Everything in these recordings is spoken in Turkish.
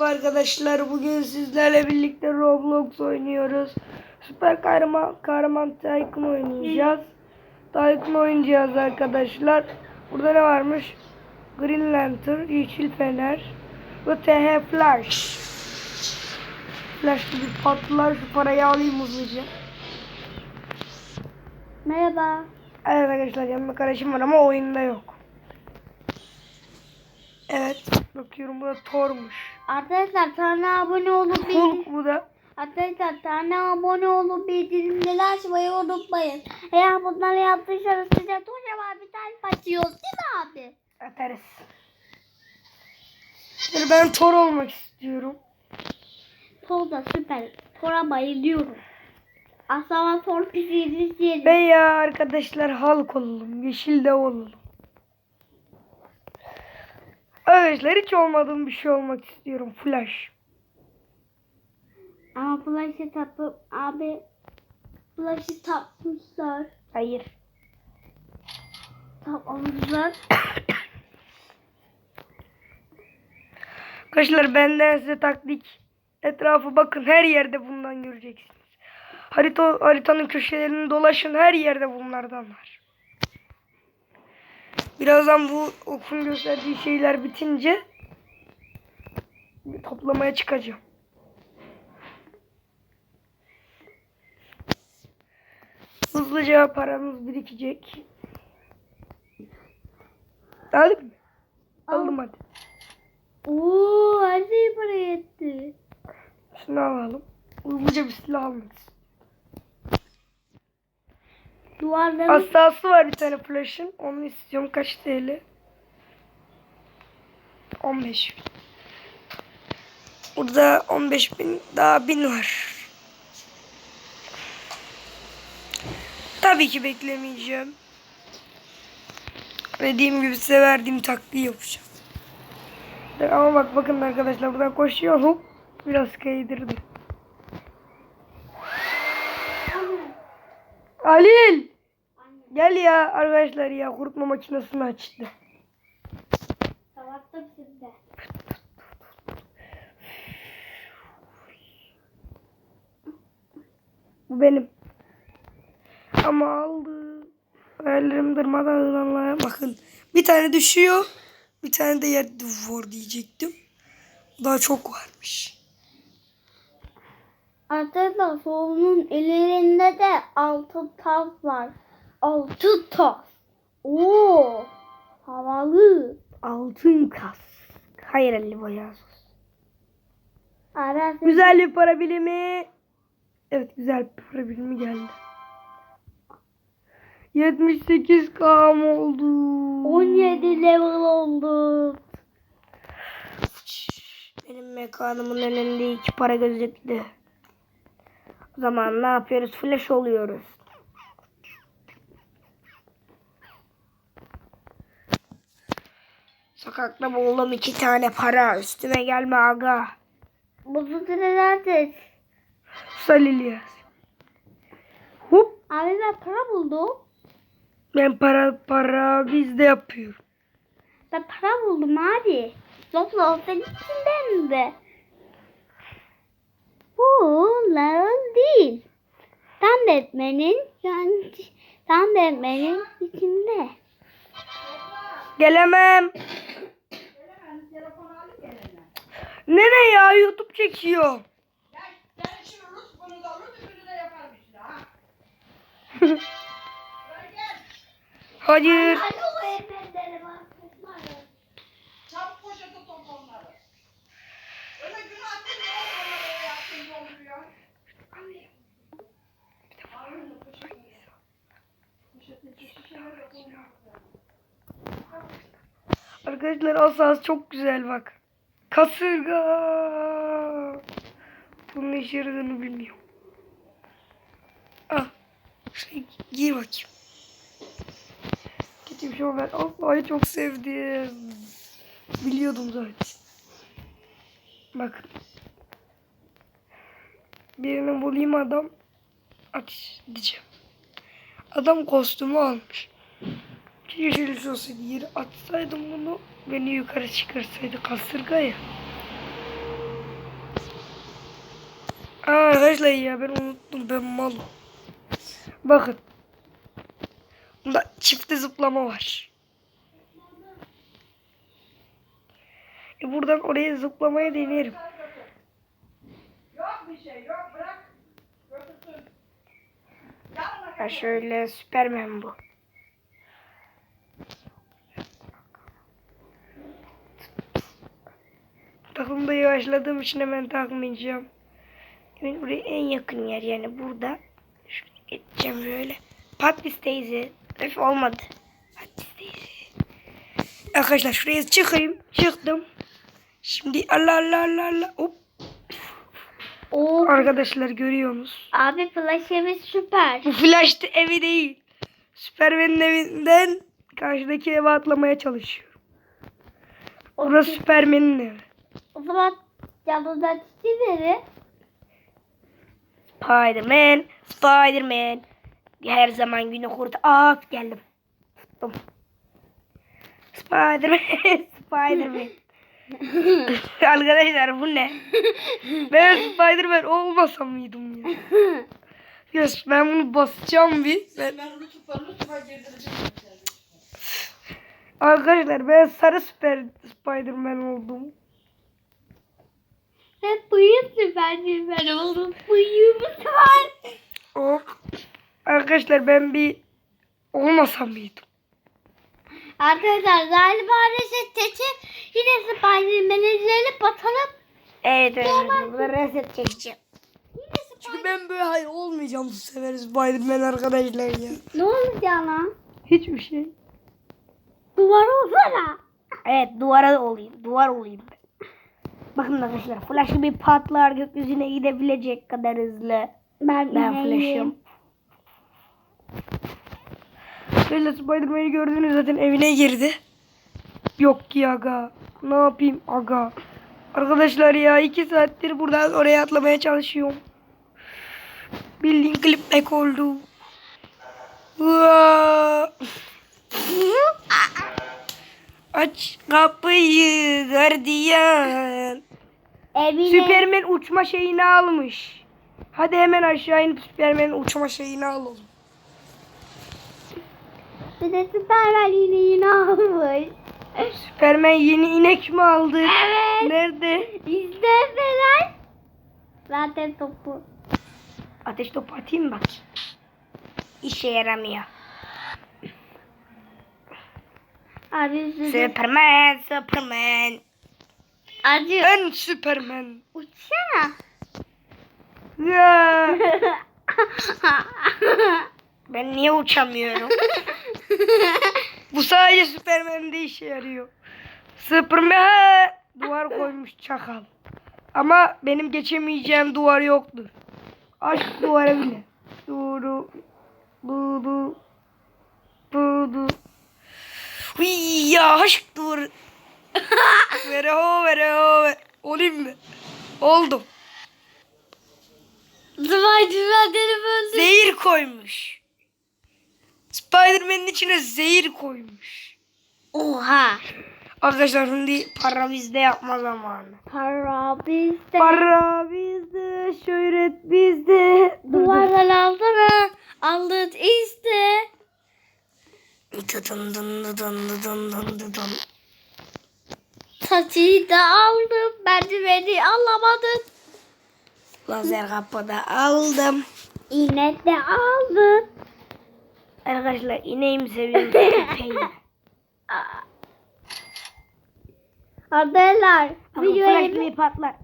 Arkadaşlar bugün sizlerle birlikte Roblox oynuyoruz. Süper kahraman, kahraman Tycoon oynayacağız. Tycoon oynayacağız arkadaşlar. Burada ne varmış? Green Lantern, Yeşil Fener ve TH Flash. Flash gibi patlar şu parayı alayım hızlıca. Merhaba. Evet arkadaşlar yanımda kardeşim var ama oyunda yok. Evet bakıyorum bu da Thor'muş. Arkadaşlar sana abone olup Hulk bildirim... bu da. Arkadaşlar sana abone olup bildirimleri açmayı unutmayın. Eğer bunları yaptıysanız size kocaman bir tane açıyoruz değil mi abi? Atarız. Yani ben Thor olmak istiyorum. Thor da süper. Thor'a bayılıyorum. Aslında Thor pisiyiz diyelim. Veya arkadaşlar halk olalım. Yeşil de olalım. Arkadaşlar hiç olmadığım bir şey olmak istiyorum. Flash. Ama Flash'ı tapıp abi Flash'ı tapmışlar. Hayır. Tapmışlar. Arkadaşlar benden size taktik. Etrafı bakın her yerde bundan göreceksiniz. Harita, haritanın köşelerini dolaşın her yerde bunlardan var. Birazdan bu okun gösterdiği şeyler bitince bir toplamaya çıkacağım. Hızlıca paramız birikecek. Aldım mı? Aldım hadi. Oo, her şey para yetti. Şunu alalım. Hızlıca bir silah almalıyız. Duvarları Asası var bir tane flash'ın. Onu istiyorum. Kaç TL? 15 bin. Burada 15 bin daha bin var. Tabii ki beklemeyeceğim. Dediğim gibi size verdiğim taktiği yapacağım. Ama bak bakın arkadaşlar buradan koşuyor hop biraz kaydırdı. Halil! Gel ya arkadaşlar ya kurutma makinesini açtı. Kapattım şimdi. Bu benim. Ama aldı. Hayallerim durmadan hızlanmaya bakın. Bir tane düşüyor. Bir tane de yerde var diyecektim. Daha çok varmış. Arkadaşlar solunun ellerinde de altı tas var. Altı tas. Oo, havalı. Altın kas. Hayır Ali. Arkadaşlar Güzel bir para birimi. Evet güzel bir para birimi geldi. 78 kam oldu. 17 level olduk. Benim mekanımın önünde iki para gözüktü. O zaman ne yapıyoruz? Flash oluyoruz. Sokakta buldum iki tane para. Üstüme gelme aga. Bu nerede? Salil Hop. Abi ben para buldum. Ben para para bizde yapıyorum. Ben para buldum abi. Zopla senin içinden de. Bu lan değil. Tam Batman'in yani tam Batman'in içinde. Gelemem. Nene ya YouTube çekiyor. Hayır. Çabuk poşete topla onları. Öyle günah değil mi? Onlara yardımcı oluyor. Arkadaşlar asas çok güzel bak. Kasırga. Bunun işe yaradığını bilmiyorum. Ah. Şey giy bakayım. Bir şey ben asayı çok sevdim. Biliyordum zaten. Bak. Birini bulayım adam. Aç diyeceğim. Adam kostümü almış. Yeşil olsaydı yeri atsaydım bunu beni yukarı çıkarsaydı kasırga ya. Arkadaşlar ya ben unuttum ben malım. Bakın. Bunda çifte zıplama var. E buradan oraya zıplamaya denerim. Yok bir şey yok bırak. Ya şöyle Süpermen bu. Takımda yavaşladığım için hemen takmayacağım. Hemen buraya en yakın yer yani burada. Şöyle geçeceğim böyle. Patlis teyze. Öf olmadı. Patlis teyze. Arkadaşlar şuraya çıkayım. Çıktım. Şimdi Allah Allah Allah Allah. Hop. Oo, Arkadaşlar görüyorsunuz. abi flash evi süper. Bu flash evi değil. Süpermen'in evinden karşıdaki eve atlamaya çalışıyorum. Orası Süpermen'in evi. O zaman yanında çiçi veri. Spiderman, Spiderman. Her zaman günü kurt. Aa geldim. Tuttum. Spiderman, Spiderman. Arkadaşlar bu ne? Ben Spiderman olmasam mıydım ya? Yes, ben bunu basacağım bir. Ben- Ben lütfen lütfen girdireceğim. Arkadaşlar ben sarı süper Spiderman oldum. Süper süper oldum. Bıyığımız var. O arkadaşlar ben bir olmasam mıydım? Arkadaşlar galiba reset çekip yine Spiderman'e izleyelim bakalım. Evet evet. Burada reset çekeceğim. Çünkü ben böyle hayır olmayacağım bu sefer Spiderman arkadaşlar ya. Ne olacak lan? Hiçbir şey. Duvar olsana. Evet duvara olayım. Duvar olayım ben. Bakın arkadaşlar flash bir patlar gökyüzüne gidebilecek kadar hızlı. Ben, Ben ineyim. flash'ım. Böyle Spiderman'i gördünüz zaten evine girdi. Yok ki aga. Ne yapayım aga. Arkadaşlar ya iki saattir buradan oraya atlamaya çalışıyorum. Bildiğin klip back oldu. Aç kapıyı gardiyan. Evine. Süpermen uçma şeyini almış. Hadi hemen aşağı inip Süpermen'in uçma şeyini alalım. Bir de Superman yine yine almış. Süpermen yeni inek mi aldı? Evet. Nerede? İzle falan. Zaten topu. Ateş topu atayım bak. İşe yaramıyor. Abi. Süpermen, Süpermen. Acı. Ben Süpermen. Uçsana. Ya. Ben niye uçamıyorum? Bu sadece Süpermen'de işe yarıyor. Süpermen duvar koymuş çakal. Ama benim geçemeyeceğim duvar yoktur. Aşk duvarı bile. Duru. Budu. Budu. Hıy ya aşk duvarı. Vere ho vere ho. ve- Olayım mı? Oldum. Spiderman telefonu. Zehir koymuş. Spiderman'in içine zehir koymuş. Oha. Arkadaşlar şimdi para bizde yapma zamanı. Para bizde. Para bizde, şöhret bizde. Duvardan alsana. Aldık işte. Dıdın dın dıdın dıdın dın dıdın. Saçıyı da aldım. Merdiveni alamadım. Lazer kapıda aldım. İğne de aldım. Arkadaşlar ineğimi seviyorum. Arkadaşlar videoyu patlar.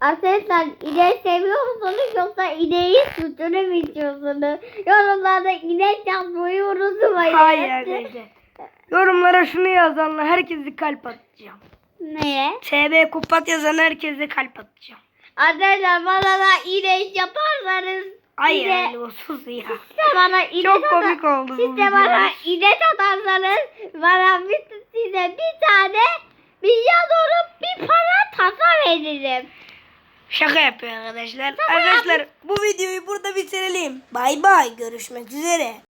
Arkadaşlar ineği seviyor musunuz yoksa ineği sütünü mü içiyorsunuz? Yorumlarda inek yazmayı unutmayın. Hayır arkadaşlar. Yorumlara şunu yazanlar herkese kalp atacağım. Neye? TB kupat yazan herkese kalp atacağım. Arkadaşlar bana da inek yaparsanız Hayır size, Ali o sus ya. size bana inek Çok komik oldu bu Siz de bana inek atarsanız bana bir, size bir tane milyon olup bir para tasa veririm. Şaka yapıyor arkadaşlar. Arkadaşlar bu videoyu burada bitirelim. Bay bay görüşmek üzere.